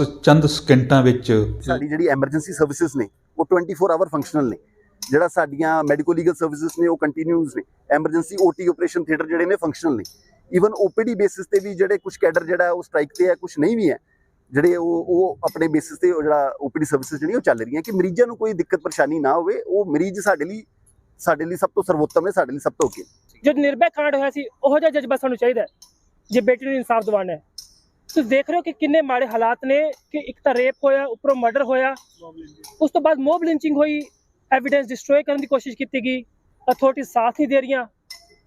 ਬਸ ਚੰਦ ਸਕਿੰਟਾਂ ਵਿੱਚ ਸਾਡੀ ਜਿਹੜੀ ਐਮਰਜੈਂਸੀ ਸਰਵਿਸਿਜ਼ ਨੇ ਉਹ 24 ਆਵਰ ਫੰਕਸ਼ਨਲ ਨੇ। ਜਿਹੜਾ ਸਾਡੀਆਂ ਮੈਡੀਕੋ ਲੀਗਲ ਸਰਵਿਸਿਜ਼ ਨੇ ਉਹ ਕੰਟੀਨਿਊਸ ਨੇ। ਐਮਰਜੈਂਸੀ ਓਟੀ ਆਪਰੇਸ਼ਨ ਥੀਏਟਰ ਜਿਹੜੇ ਨੇ ਫੰਕਸ਼ਨਲ ਨੇ। ਈਵਨ ਓਪੀਡੀ ਬੇਸਿਸ ਤੇ ਵੀ ਜਿਹੜੇ ਕੁਝ ਕੈਡਰ ਜਿਹੜਾ ਹੈ ਉਹ ਸਟ੍ਰਾਈਕ ਤੇ ਹੈ ਕੁਝ ਨਹੀਂ ਵੀ ਹੈ। ਜਿਹੜੇ ਉਹ ਉਹ ਆਪਣੇ ਬੇਸਿਸ ਤੇ ਉਹ ਜਿਹੜਾ ਓਪੀਡੀ ਸਰਵਿਸਿਜ਼ ਜਿਹੜੀਆਂ ਉਹ ਚੱਲ ਰਹੀਆਂ। ਕਿ ਮਰੀਜ਼ਾਂ ਨੂੰ ਕੋਈ ਦਿੱਕਤ ਪਰੇਸ਼ਾਨੀ ਨਾ ਹੋਵੇ ਉਹ ਮਰੀਜ਼ ਸਾਡੇ ਲਈ ਸਾਡੇ ਲਈ ਸਭ ਤੋਂ ਸਰਵੋਤਮ ਨੇ ਸਾਡੇ ਲਈ ਸਭ ਤੋਂ ਅੱਗੇ। ਜਦ ਨਿਰਭੈ ਕਾਂਡ ਹੋਇਆ ਸੀ ਉਹੋ ਜਿਹਾ ਜਜ਼ਬਾ ਸਾਨੂੰ ਚਾਹੀਦਾ ਹੈ, ਜੇ ਬੇਟੀ ਨੂੰ ਇਨਸਾਫ ਦਿਵਾਉਣਾ ਹੈ। ਤੁਸੀਂ ਦੇਖ ਰਹੇ ਹੋ ਕਿ ਕਿੰਨੇ ਮਾੜੇ ਹਾਲਾਤ ਨੇ ਕਿ ਇੱਕ ਤਾਂ ਰੇਪ ਹੋਇਆ ਉੱਪਰੋਂ ਮਰਡਰ ਹੋਇਆ। ਉਸ ਤੋਂ ਬਾਅਦ ਮੋਬ ਲਿੰਚਿੰਗ ਹੋਈ ਐਵੀਡੈਂਸ ਡਿਸਟਰੋਏ ਕਰਨ ਦੀ ਕੋਸ਼ਿਸ਼ ਕੀਤੀ ਗਈ ਅਥਾਰਟੀ ਸਾਥ ਨਹੀਂ ਦੇ ਰਹੀਆਂ।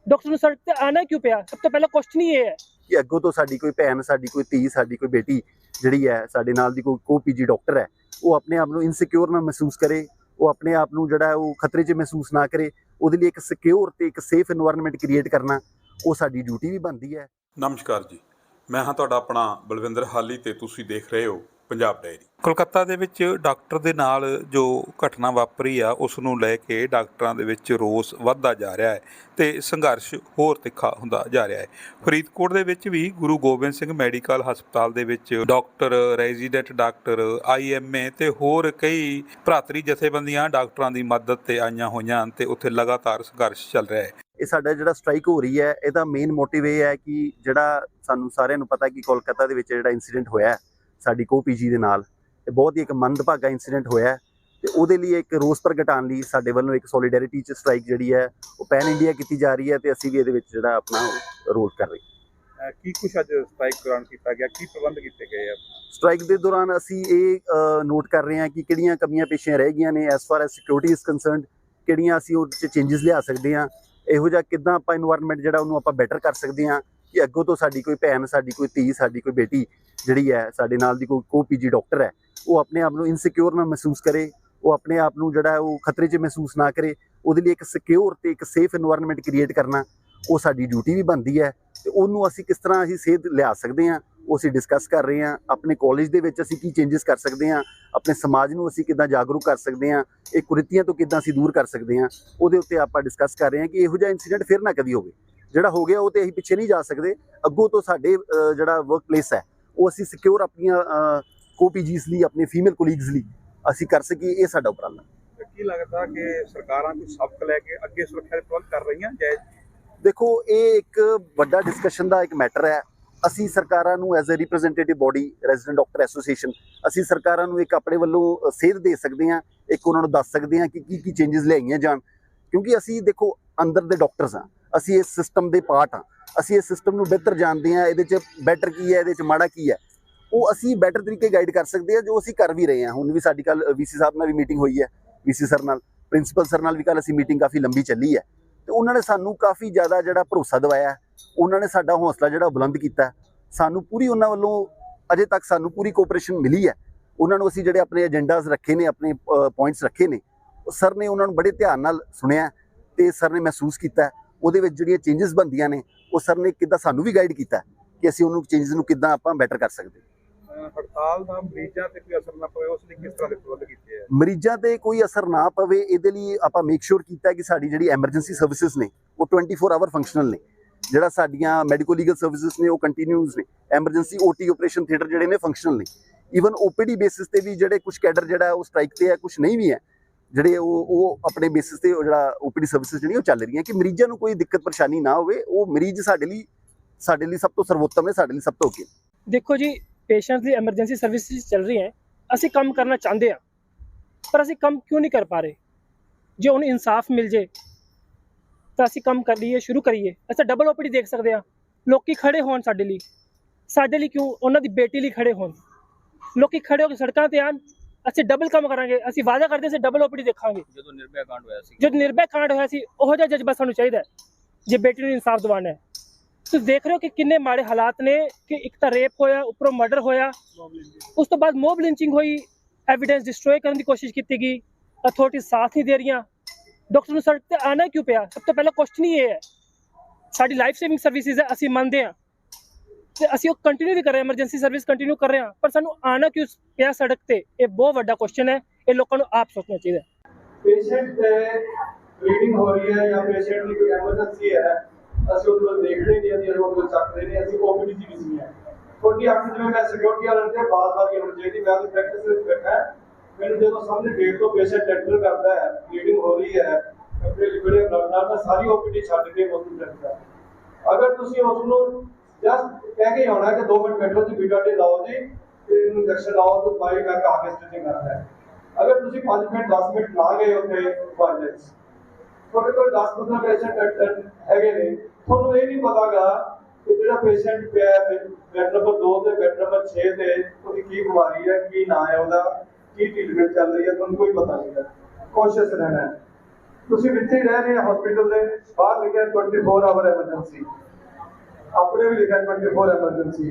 ਡਾਕਟਰ ਨੂੰ ਸੜਕ ਆਣਾ ਕਿਉਂ ਪਿਆ? ਸਭ ਤੋਂ ਪਹਿਲਾ ਕੁਐਸਚਨ ਹੀ ਇਹ ਹੈ। ਕਿ ਅੱਗੋਂ ਤੋਂ ਸਾਡੀ ਕੋਈ ਭੈਣ ਸਾਡੀ ਕੋਈ ਧੀ ਸਾਡੀ ਕੋਈ ਬੇਟੀ ਜਿਹੜੀ ਹੈ ਸਾਡੇ ਨਾਲ ਦੀ ਕੋਈ ਕੋ ਪੀਜੀ ਡਾਕਟਰ ਹੈ ਉਹ ਆਪਣੇ ਆਪ ਨੂੰ ਇਨਸਿਕਿਉਰ ਨਾ ਮਹਿਸੂਸ ਕਰੇ ਉਹ ਆਪਣੇ ਆਪ ਨੂੰ ਜਿਹੜਾ ਉਹ ਖਤਰੇ 'ਚ ਮਹਿਸੂਸ ਨਾ ਕਰੇ ਉਹਦੇ ਲਈ ਇੱਕ ਸਿਕਿਉਰ ਤੇ ਇੱਕ ਸੇਫ এনवायरमेंट ਕ੍ਰੀਏਟ ਕਰਨਾ ਉਹ ਸਾਡੀ ਡਿਊਟੀ ਵੀ ਬਣਦੀ ਹੈ। ਨਮਸਕਾਰ ਜੀ। ਮੈਂ ਹਾਂ ਤੁਹਾਡਾ ਆਪਣਾ ਬਲਵਿੰਦਰ ਹਾਲੀ ਤੇ ਤੁਸੀਂ ਦੇਖ ਰਹੇ ਹੋ ਪੰਜਾਬ ਡਾਇਰੀ ਕੋਲਕਾਤਾ ਦੇ ਵਿੱਚ ਡਾਕਟਰ ਦੇ ਨਾਲ ਜੋ ਘਟਨਾ ਵਾਪਰੀ ਆ, ਉਸ ਨੂੰ ਲੈ ਕੇ ਡਾਕਟਰਾਂ ਦੇ ਵਿੱਚ ਰੋਸ ਵੱਧਦਾ ਜਾ ਰਿਹਾ ਹੈ ਤੇ ਸੰਘਰਸ਼ ਹੋਰ ਤਿੱਖਾ ਹੁੰਦਾ ਜਾ ਰਿਹਾ ਹੈ। ਫਰੀਦਕੋਟ ਦੇ ਵਿੱਚ ਵੀ ਗੁਰੂ ਗੋਬਿੰਦ ਸਿੰਘ ਮੈਡੀਕਲ ਹਸਪਤਾਲ ਦੇ ਵਿੱਚ ਡਾਕਟਰ, ਰੈਜ਼ੀਡੈਂਟ ਡਾਕਟਰ ਆਈਐਮਏ ਤੇ ਹੋਰ ਕਈ ਭਰਾਤਰੀ ਜਥੇਬੰਦੀਆਂ ਡਾਕਟਰਾਂ ਦੀ ਮਦਦ ਤੇ ਆਈਆਂ ਹੋਈਆਂ ਹਨ ਤੇ ਉੱਥੇ ਲਗਾਤਾਰ ਸੰਘਰਸ਼ ਚੱਲ ਰਿਹਾ ਹੈ। ਇਹ ਸਾਡਾ ਜਿਹੜਾ ਸਟ੍ਰਾਈਕ ਹੋ ਰਹੀ ਹੈ ਇਹਦਾ ਮੇਨ ਮੋਟਿਵ ਇਹ ਹੈ ਕਿ ਜਿਹੜਾ ਸਾਨੂੰ ਸਾਰਿਆਂ ਨੂੰ ਪਤਾ ਕਿ ਕੋਲਕਾਤਾ ਦੇ ਵਿੱਚ ਜਿਹੜਾ ਇਨਸੀਡੈਂਟ ਹੋਇਆ ਸਾਡੀ ਕੋ ਪੀਜੀ ਦੇ ਨਾਲ ਇਹ ਬਹੁਤ ਹੀ ਇੱਕ ਮੰਦਭਾਗਾ ਇਨਸੀਡੈਂਟ ਹੋਇਆ ਤੇ ਉਹਦੇ ਲਈ ਇੱਕ ਰੋਸ ਪ੍ਰਗਟਾਉਣ ਲਈ ਸਾਡੇ ਵੱਲੋਂ ਇੱਕ ਸੋਲੀਡੈਰਿਟੀ ਚ ਸਟ੍ਰਾਈਕ ਜਿਹੜੀ ਹੈ ਉਹ ਪੈਨ ਇੰਡੀਆ ਕੀਤੀ ਜਾ ਰਹੀ ਹੈ ਤੇ ਅਸੀਂ ਵੀ ਇਹਦੇ ਵਿੱਚ ਜਿਹੜਾ ਆਪਣਾ ਰੋਲ ਕਰ ਰਹੇ ਕੀ ਕੁਛ ਅੱਜ ਸਟ੍ਰਾਈਕ ਦੌਰਾਨ ਕੀਤਾ ਗਿਆ? ਕੀ ਪ੍ਰਬੰਧ ਕੀਤੇ ਗਏ ਆ? ਸਟ੍ਰਾਈਕ ਦੇ ਦੌਰਾਨ ਅਸੀਂ ਇਹ ਨੋਟ ਕਰ ਰਹੇ ਹਾਂ ਕਿ ਕਿਹੜੀਆਂ ਕਮੀਆਂ ਪੇਸ਼ੀਆਂ ਰਹਿ ਗਈਆਂ ਨੇ as far as security is concerned ਕਿਹੜੀਆਂ ਅਸੀਂ ਉਹਦੇ ਚ ਚੇਂਜਸ ਲਿਆ ਸਕਦੇ ਹਾਂ ਇਹੋ ਜਿਹਾ ਕਿਦਾਂ ਆਪਾਂ এনवायरमेंट ਜਿਹੜਾ ਉਹਨੂੰ ਆਪਾਂ ਬੈਟਰ ਕਰ ਸਕਦੇ ਹਾਂ ਕਿ ਅੱਗੋਂ ਤੋਂ ਸਾਡੀ ਕੋਈ ਭੈਣ, ਸਾਡੀ ਕੋਈ ਧੀ, ਸਾਡੀ ਕੋਈ ਬੇਟੀ ਜਿਹੜੀ ਹੈ, ਸਾਡੇ ਨਾਲ ਦੀ ਕੋਈ ਕੋ ਪੀਜੀ ਡਾਕਟਰ ਹੈ, ਉਹ ਆਪਣੇ ਆਪ ਨੂੰ ਇਨਸਿਕਿਉਰ ਨਾ ਮਹਿਸੂਸ ਕਰੇ, ਉਹ ਆਪਣੇ ਆਪ ਨੂੰ ਜਿਹੜਾ ਉਹ ਖਤਰੇ 'ਚ ਮਹਿਸੂਸ ਨਾ ਕਰੇ, ਉਹਦੇ ਲਈ ਇੱਕ ਸਿਕਿਉਰ ਤੇ ਇੱਕ ਸੇਫ এনवायरमेंट ਕ੍ਰੀਏਟ ਕਰਨਾ, ਉਹ ਸਾਡੀ ਡਿਊਟੀ ਵੀ ਬਣਦੀ ਹੈ ਤੇ ਉਹਨੂੰ ਅਸੀਂ ਕਿਸ ਤਰ੍ਹਾਂ ਅਸੀਂ ਸੇਧ ਲਿਆ ਸਕਦੇ ਹਾਂ ਉਹ ਅਸੀਂ ਡਿਸਕਸ ਕਰ ਰਹੇ ਹਾਂ ਆਪਣੇ ਕਾਲਜ ਦੇ ਵਿੱਚ ਅਸੀਂ ਕੀ ਚੇਂਜਸ ਕਰ ਸਕਦੇ ਹਾਂ ਆਪਣੇ ਸਮਾਜ ਨੂੰ ਅਸੀਂ ਕਿੱਦਾਂ ਜਾਗਰੂਕ ਕਰ ਸਕਦੇ ਹਾਂ ਇਹ ਕੁਰੀਤੀਆਂ ਤੋਂ ਕਿੱਦਾਂ ਅਸੀਂ ਦੂਰ ਕਰ ਸਕਦੇ ਹਾਂ ਉਹਦੇ ਉੱਤੇ ਆਪਾਂ ਡਿਸਕਸ ਕਰ ਰਹੇ ਹਾਂ ਕਿ ਇਹੋ ਜਿਹਾ ਇਨਸੀਡੈਂਟ ਫਿਰ ਨਾ ਕਦੀ ਹੋਵੇ। ਜਿਹੜਾ ਹੋ ਗਿਆ ਉਹ ਤੇ ਅਸੀਂ ਪਿੱਛੇ ਨਹੀਂ ਜਾ ਸਕਦੇ ਅੱਗੋਂ ਤੋਂ ਸਾਡੇ ਜਿਹੜਾ ਵਰਕ ਪਲੇਸ ਹੈ ਉਹ ਅਸੀਂ ਸਿਕਿਉਰ ਆਪਣੀਆਂ ਕੋ ਪੀਜੀਸ ਲਈ ਆਪਣੇ ਫੀਮੇਲ ਕੋਲੀਗਸ ਲਈ ਅਸੀਂ ਕਰ ਸਕੀਏ ਇਹ ਸਾਡਾ ਉਪਰਾਲਾ। ਕੀ ਲੱਗਦਾ ਕਿ ਸਰਕਾਰਾਂ ਕੁਝ ਸਬਕ ਲੈ ਕੇ ਅੱਗੇ ਸੁਰੱਖਿਆ ਦੇ ਪ੍ਰਬੰਧ ਕਰ ਰਹੀਆਂ ਜੈ ਦੇਖੋ ਇਹ ਇੱਕ ਵੱਡਾ ਡਿਸਕਸ਼ਨ ਦਾ ਇੱਕ ਮੈਟਰ ਹੈ। ਅਸੀਂ ਸਰਕਾਰਾਂ ਨੂੰ as a representative body resident doctor association ਅਸੀਂ ਸਰਕਾਰਾਂ ਨੂੰ ਇੱਕ ਆਪਣੇ ਵੱਲੋਂ ਸੇਧ ਦੇ ਸਕਦੇ ਹਾਂ, ਇੱਕ ਉਹਨਾਂ ਨੂੰ ਦੱਸ ਸਕਦੇ ਹਾਂ ਕਿ ਕੀ ਕੀ ਚੇਂਜਸ ਲਿਆਈਆਂ ਜਾਣ। ਕਿਉਂਕਿ ਅਸੀਂ ਦੇਖੋ, ਅੰਦਰ ਦੇ ਡਾਕਟਰਸ ਹਾਂ, ਅਸੀਂ ਇਸ ਸਿਸਟਮ ਦੇ ਪਾਰਟ ਹਾਂ, ਅਸੀਂ ਇਸ ਸਿਸਟਮ ਨੂੰ ਬਿਹਤਰ ਜਾਣਦੇ ਹਾਂ, ਇਹਦੇ 'ਚ ਬੈਟਰ ਕੀ ਹੈ, ਇਹਦੇ 'ਚ ਮਾੜਾ ਕੀ ਹੈ। ਉਹ ਅਸੀਂ ਬੈਟਰ ਤਰੀਕੇ ਗਾਈਡ ਕਰ ਸਕਦੇ ਹਾਂ, ਜੋ ਅਸੀਂ ਕਰ ਵੀ ਰਹੇ ਹਾਂ। ਹੁਣ ਵੀ ਸਾਡੀ ਕੱਲ ਵੀਸੀ ਸਾਹਿਬ ਨਾਲ ਵੀ ਮੀਟਿੰਗ ਹੋਈ ਹੈ ਵੀਸੀ ਸਰ ਨਾਲ ਪ੍ਰਿੰਸੀਪਲ ਸਰ ਨਾਲ ਵੀ ਕੱਲ ਅਸੀਂ ਮੀਟਿੰਗ ਕਾਫੀ ਲੰਬੀ ਚੱਲੀ ਹੈ। ਤੇ ਉਹਨਾਂ ਨੇ ਸਾਨੂੰ ਕਾਫੀ ਜ਼ਿਆਦਾ ਜਿਹੜਾ ਭਰੋਸਾ ਦਿਵਾਇਆ ਉਹਨਾਂ ਨੇ ਸਾਡਾ ਹੌਸਲਾ ਜਿਹੜਾ ਬੁਲੰਦ ਕੀਤਾ। ਸਾਨੂੰ ਪੂਰੀ ਉਹਨਾਂ ਵੱਲੋਂ ਅਜੇ ਤੱਕ ਸਾਨੂੰ ਪੂਰੀ ਕੋਆਪਰੇਸ਼ਨ ਮਿਲੀ ਹੈ ਉਹਨਾਂ ਨੂੰ ਅਸੀਂ ਜਿਹੜੇ ਆਪਣੇ ਏਜੰਡਾਸ ਰੱਖੇ ਨੇ ਆਪਣੇ ਪੁਆਇੰਟਸ ਰੱਖੇ ਨੇ ਸਰ ਨੇ ਉਹਨਾਂ ਨੂੰ ਬੜੇ ਧਿਆਨ ਨਾਲ ਸੁਣਿਆ ਤੇ ਸਰ ਨੇ ਮਹਿਸੂਸ ਕੀਤਾ। ਉਹਦੇ ਵਿੱਚ ਜਿਹੜੀਆਂ ਚੇਂਜਸ ਬਣਦੀਆਂ ਨੇ ਉਹ ਸਰ ਨੇ ਕਿੱਦਾਂ ਸਾਨੂੰ ਵੀ ਗਾਈਡ ਕੀਤਾ ਕਿ ਅਸੀਂ ਉਹਨੂੰ ਚੇਂਜਸ ਨੂੰ ਕਿੱਦਾਂ ਆਪਾਂ ਬੈਟਰ ਕਰ ਸਕਦੇ ਹੜਤਾਲ ਦਾ ਮਰੀਜ਼ਾਂ ਤੇ ਕੋਈ ਅਸਰ ਨਾ ਪਵੇ ਉਸ ਲਈ ਕਿਸ ਤਰ੍ਹਾਂ ਦੇ ਪ੍ਰਬੰਧ ਕੀਤੇ ਆ ਮਰੀਜ਼ਾਂ ਤੇ ਕੋਈ ਅਸਰ ਨਾ ਪਵੇ ਇਹਦੇ ਲਈ ਆਪਾਂ ਮੇਕ ਸ਼ੋਰ ਕੀਤਾ ਕਿ ਸਾਡੀ ਜਿਹੜੀ ਐਮਰਜੈਂਸੀ ਸਰਵਿਸਿਜ਼ ਨੇ ਉਹ 24 ਆਵਰ ਫੰਕਸ਼ਨਲ ਨੇ ਜਿਹੜਾ ਸਾਡੀਆਂ ਮੈਡੀਕੋ ਲੀਗਲ ਸਰਵਿਸਿਜ਼ ਨੇ, ਉਹ ਕੰਟੀਨਿਊਸ ਨੇ। ਐਮਰਜੈਂਸੀ ਓਟੀ ਆਪਰੇਸ਼ਨ ਥੀਏਟਰ ਜਿਹੜੇ ਨੇ ਫੰਕਸ਼ਨਲ ਨੇ। ਈਵਨ ਓਪੀਡੀ ਬੇਸਿਸ ਤੇ ਵੀ ਜਿਹੜੇ ਕੁਝ ਕੈਡਰ ਜਿਹੜਾ, ਉਹ ਸਟ੍ਰਾਈਕ ਤੇ ਹੈ ਕੁਝ ਨਹੀਂ ਵੀ ਹੈ। ਜਿਹੜੇ ਉਹ ਉਹ ਆਪਣੇ ਬੇਸਿਸ ਤੇ ਜਿਹੜਾ ਓਪੀਡੀ ਸਰਵਿਸਿਜ਼ ਜਿਹੜੀਆਂ, ਉਹ ਚੱਲ ਰਹੀਆਂ। ਕਿ ਮਰੀਜ਼ਾਂ ਨੂੰ ਕੋਈ ਦਿੱਕਤ ਪਰੇਸ਼ਾਨੀ ਨਾ ਹੋਵੇ, ਉਹ ਮਰੀਜ਼ ਸਾਡੇ ਲਈ ਸਾਡੇ ਲਈ ਸਭ ਤੋਂ ਸਰਵੋਤਮ ਨੇ, ਸਾਡੇ ਲਈ ਸਭ ਤੋਂ ਅੱਗੇ। ਦੇਖੋ ਜੀ ਪੇਸ਼ੈਂਟਸ ਦੀ ਐਮਰਜੈਂਸੀ ਸਰਵਿਸਿਜ਼ ਚੱਲ ਰਹੀ ਹੈ। ਅਸੀਂ ਕੰਮ ਕਰਨਾ ਚਾਹੁੰਦੇ ਹਾਂ, ਪਰ ਅਸੀਂ ਕੰਮ ਕਿਉਂ ਨਹੀਂ ਕਰ ਪਾ ਰਹੇ? ਜੇ ਉਹਨੂੰ ਇਨਸਾਫ ਮਿਲ ਜੇ ਤਾਂ ਅਸੀਂ ਕੰਮ ਕਰ ਲਈਏ ਸ਼ੁਰੂ ਕਰੀਏ। ਅਸੀਂ ਡਬਲ ਓਪੀਡੀ ਦੇਖ ਸਕਦੇ ਹਾਂ। ਲੋਕੀ ਖੜੇ ਹੋਣ ਸਾਡੇ ਲਈ। ਸਾਡੇ ਲਈ ਕਿਉਂ? ਉਹਨਾਂ ਦੀ ਬੇਟੀ ਲਈ ਖੜੇ ਹੋਣ। ਲੋਕੀ ਖੜੇ ਹੋ ਕੇ ਸੜਕਾਂ ਤੇ ਆਣ ਅਸੀਂ ਡਬਲ ਕੰਮ ਕਰਾਂਗੇ। ਅਸੀਂ ਵਾਅਦਾ ਕਰਦੇ ਅਸੀਂ ਡਬਲ ਓਪੀਡੀ ਦੇਖਾਂਗੇ। ਜਦੋਂ ਨਿਰਭੈ ਕਾਂਡ ਹੋਇਆ ਸੀ ਜਦ ਨਿਰਭੈ ਕਾਂਡ ਹੋਇਆ ਸੀ ਉਹੋ ਜਿਹਾ ਜਜ਼ਬਾ ਸਾਨੂੰ ਚਾਹੀਦਾ ਜੇ ਬੇਟੀ ਨੂੰ ਇਨਸਾਫ ਦਿਵਾਉਣਾ ਹੈ। ਤੁਸੀਂ ਦੇਖ ਰਹੇ ਹੋ ਕਿ ਕਿੰਨੇ ਮਾੜੇ ਹਾਲਾਤ ਨੇ ਕਿ ਇੱਕ ਤਾਂ ਰੇਪ ਹੋਇਆ ਉੱਪਰੋਂ ਮਰਡਰ ਹੋਇਆ। ਉਸ ਤੋਂ ਬਾਅਦ ਮੋਬ ਲਿੰਚਿੰਗ ਹੋਈ। ਐਵੀਡੈਂਸ ਡਿਸਟਰੋਏ ਕਰਨ ਦੀ ਕੋਸ਼ਿਸ਼ ਕੀਤੀ ਗਈ। ਅਥਾਰਟੀ ਸਾਥ ਨਹੀਂ ਦੇ ਰਹੀਆਂ। ਡਾਕਟਰ ਨੂੰ ਸੜਕ ਤੇ ਆਣਾ ਕਿਉਂ ਪਿਆ? ਸਭ ਤੋਂ ਪਹਿਲਾਂ ਕੁਐਸਚਨ ਹੀ ਇਹ ਹੈ। ਸਾਡੀ ਲਾਈਫ ਸੇਵਿੰਗ ਸਰਵਿਸਿਜ਼ ਹੈ, ਅਸੀਂ ਮੰਨਦੇ ਹਾਂ। ਤੇ ਅਸੀਂ ਉਹ ਕੰਟੀਨਿਊ ਵੀ ਕਰ ਰਹੇ ਹਾਂ ਐਮਰਜੈਂਸੀ ਸਰਵਿਸ ਕੰਟੀਨਿਊ ਕਰ ਰਹੇ ਹਾਂ। ਪਰ ਸਾਨੂੰ ਆਣਾ ਕਿਉਂ ਪਿਆ ਸੜਕ ਤੇ? ਇਹ ਬਹੁਤ ਵੱਡਾ ਕੁਐਸਚਨ ਹੈ। ਇਹ ਲੋਕਾਂ ਨੂੰ ਆਪ ਸੋਚਣਾ ਚਾਹੀਦਾ ਹੈ। ਪੇਸ਼ੈਂਟ ਤੇ ਬਲੀਡਿੰਗ ਹੋ ਰਹੀ ਹੈ ਜਾਂ ਪੇਸ਼ੈਂਟ ਦੀ ਕੋਈ ਐਮਰਜੈਂਸੀ ਹੈ, ਅਸੀਂ ਉਹਦੇ ਵੱਲ ਦੇਖ ਰਹੇ ਨਹੀਂ, ਅਸੀਂ ਉਹਦੇ ਵੱਲ ਚੱਕ ਰਹੇ ਨੇ ਅਸੀਂ ਓਪੀਡੀ ਚ ਵੀ ਸੀ ਹੈ। ਤੁਹਾਡੀ ਅੱਖ ਜਿਵੇਂ ਮੈਂ ਸਿਕਿਉਰਿਟੀ ਵਾਲਿਆਂ ਤੇ ਬਾਤ ਵਾਲੀ ਹੋਣੀ ਚਾਹੀਦੀ, ਮੈਂ ਤਾਂ ਪ੍ਰੈਕਟਿਸ ਵਿੱਚ ਬੈਠਾ। ਹਾਂ। ਮੈਨੂੰ ਜਦੋਂ ਸਾਹਮਣੇ ਗੇਟ ਤੋਂ ਪੇਸ਼ੈਂਟ ਐਂਟਰ ਕਰਦਾ ਹੈ ਬਲੀਡਿੰਗ ਹੋ ਰਹੀ ਹੈ, ਆਪਣੇ ਲਿਬੜੇ ਬਲੱਡ ਨਾਲ, ਮੈਂ ਸਾਰੀ ਓਪੀਡੀ ਛੱਡ ਕੇ ਉਸ ਨੂੰ ਰੱਖਦਾ ਅਗਰ ਤੁਸੀਂ ਉਸ ਨੂੰ ਜਸਟ ਕਹਿ ਕੇ ਆਉਣਾ ਕਿ 2 ਮਿੰਟ ਬੈਠੋ ਜੀ ਬੀਟਾ ਡੇ ਲਾਓ ਜੀ, ਤੇ ਇਹਨੂੰ ਇੰਜੈਕਸ਼ਨ ਲਾਓ ਤੇ ਪਾਈ ਮੈਂ ਆ ਕੇ ਸਟਿਚਿੰਗ ਕਰਦਾ ਹੈ। ਅਗਰ ਤੁਸੀਂ 5 ਮਿੰਟ 10 ਮਿੰਟ ਲਾ ਗਏ ਉੱਥੇ ਵਾਇਲੈਂਸ ਤੁਹਾਡੇ ਕੋਲ 10-15 ਪੇਸ਼ੈਂਟ ਹੈਗੇ ਨੇ, ਤੁਹਾਨੂੰ ਇਹ ਨਹੀਂ ਪਤਾਗਾ ਕਿ ਜਿਹੜਾ ਪੇਸ਼ੈਂਟ ਪਿਆ ਹੈ ਬੈੱਡ ਨੰਬਰ 2 ਤੇ ਬੈੱਡ ਨੰਬਰ 6 ਤੇ, ਉਹਦੀ ਕੀ ਬਿਮਾਰੀ ਹੈ, ਕੀ ਨਾਂ ਹੈ, ਉਹਦਾ की ट्रीटमेंट चल रही ਹੈ ਤੁਹਾਨੂੰ ਕੋਈ ਪਤਾ ਨਹੀਂ ਹੈ ਕੋਸ਼ਿਸ਼ ਰਹਿਣਾ ਹੈ ਤੁਸੀਂ ਵਿੱਚ ਹੀ ਰਹਿ ਰਹੇ ਹੋ ਹਸਪੀਟਲ ਦੇ ਬਾਹਰ ਲਿਖਿਆ 24 ਆਵਰ ਐਮਰਜੈਂਸੀ ਆਪਣੇ ਵੀ ਲਿਖਿਆ 24 ਐਮਰਜੈਂਸੀ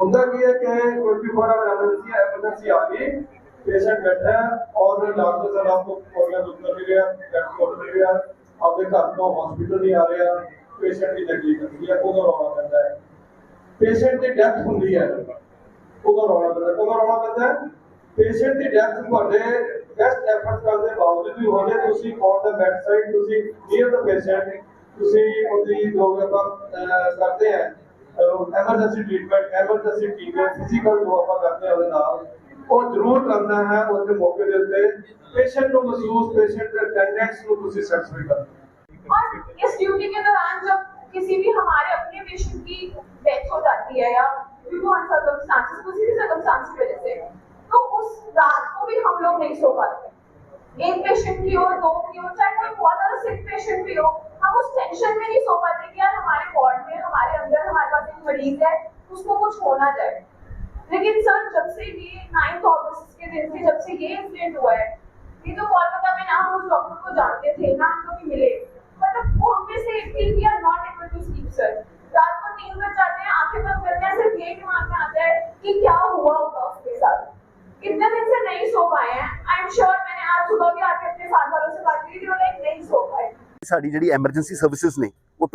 ਹੁੰਦਾ ਕੀ ਹੈ ਕਿ 24 ਆਵਰ ਐਮਰजेंसी एमरजेंसी आ गई पेशेंट बैठा है और डॉक्टर साहब आपको ऑर्गन उतर भी गया ब्लड कोट भी गया, आपके घर तो हॉस्पिटल नहीं आ रहा पेशेंट की नकली कर दिया उधर रोना पैदा है। पेशेंट की डेथ होती है उधर तो रोना पैदा है उधर तो रोना पैदा है। ਪੇਸ਼ੈਂਟ ਦੀ ਡੈਥ ਤੁਹਾਡੇ ਬੈਸਟ ਐਫਰਟ ਕਰਨ ਦੇ ਬਾਵਜੂਦ ਵੀ ਹੋ ਜਾਏ ਤੁਸੀਂ ਔਨ ਦਾ ਬੈਕ ਸਾਈਡ ਤੁਸੀਂ ਨੀਅਰ ਦਾ ਪੇਸ਼ੈਂਟ ਤੁਸੀਂ ਉਹਦੀ ਜੋ ਵੀ ਆਪਾਂ ਅਹ, ਕਰਦੇ ਆ emergency treatment emergency treatment physical ਜੋ ਆਪਾਂ ਕਰਦੇ ਆ ਉਹਦੇ ਨਾਲ ਉਹ ਜ਼ਰੂਰ ਕਰਨਾ ਹੈ ਉੱਥੇ ਮੌਕੇ ਦੇ ਉੱਤੇ ਪੇਸ਼ੈਂਟ ਨੂੰ ਮਹਿਸੂਸ ਪੇਸ਼ੈਂਟ ਦੇ ਅਟੈਂਡੈਂਟਸ ਨੂੰ ਤੁਸੀਂ ਸੈਟੀਸਫਾਈ ਕਰਨਾ और इस ड्यूटी के दौरान जब किसी भी हमारे अपने पेशेंट की डेथ हो जाती है या ड्यू टू सर्कमस्टांसेस किसी भी नहीं सो पाते। एक पेशेंट की हो, दो की हो, चाहे कोई बहुत ज़्यादा सिक पेशेंट भी हो, हम उस टेंशन में नहीं सो पाते कि यार हमारे वार्ड में, हमारे अंदर, हमारे पास एक मरीज़ है, उसको कुछ होना जाए। लेकिन सर जब से ये नाइन्थ अगस्त के दिन से, जब से ये इंसिडेंट हुआ है, ये तो कोलकाता में ना हम उस डॉक्टर को जानते थे ना हम कभी मिले। मतलब वो हमें से थी we are not able to sleep sir रात को तीन बज जाते हैं, आँखें बंद करते हैं, सिर्फ़ ये दिमाग में आता है कि क्या हुआ होगा। नहीं सो पाए हैं आई एम श्योर मैंने आज सुबह भी आके अपने साथ वालों से बात की थी वो नहीं सो पाए साड़ी जी एमरजेंसी सर्विसेज ने